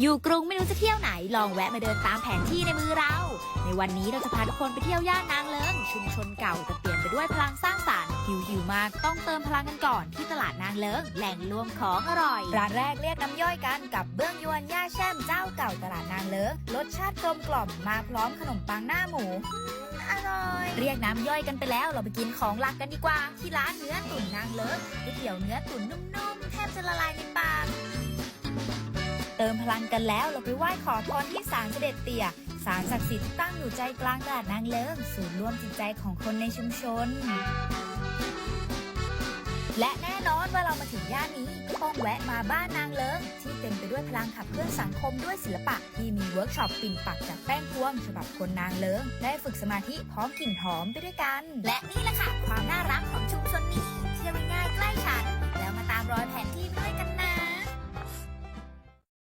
อยู่กรุงไม่รู้จะเที่ยวไหน ลองแวะมาเดินตามแผนที่ในมือเรา ในวันนี้เราจะพาทุกคนไปเที่ยวย่านนางเลิงชุมชนเก่าแต่เปลี่ยนไปด้วยพลังสร้างสรรค์หิวหิวๆมากต้องเติมพลังกันก่อนที่ตลาดนางเลิงแหล่งรวมของอร่อยร้านแรกเรียกน้ำย่อยกันกับเบื้องยวนย่าแช่มเจ้าเก่าตลาดนางเลิงรสชาติกลมกล่อมมาพร้อมขนมปังหน้าหมูอร่อย เรียกน้ำย่อยกันไปแล้วเราไปกินของหลักกันดีกว่า ที่ร้านเนื้อตุ๋นนางเลิศก๋วยเตี๋ยวเนื้อตุ๋นนุ่มๆแทบจะละลายในปาก เติมพลังกันแล้วเราไปไหว้ขอพรที่ศาลเสด็จเตี่ยศาลศักดิ์สิทธิ์ตั้งอยู่ใจกลางตลาดนางเลิ้งศูนย์รวมจิตใจของคนในชุมชน และแน่นอนว่าเรามาถึงย่านนี้ก็ต้องแวะมาบ้านนางเลิ้งที่เต็มไปด้วยพลังขับเคลื่อนสังคมด้วยศิลปะ ที่มีเวิร์กช็อปปิ่นปักจากแป้งพวงฉบับคนนางเลิ้งได้ฝึกสมาธิพร้อมกลิ่นหอมไปด้วยกัน และนี่แหละค่ะ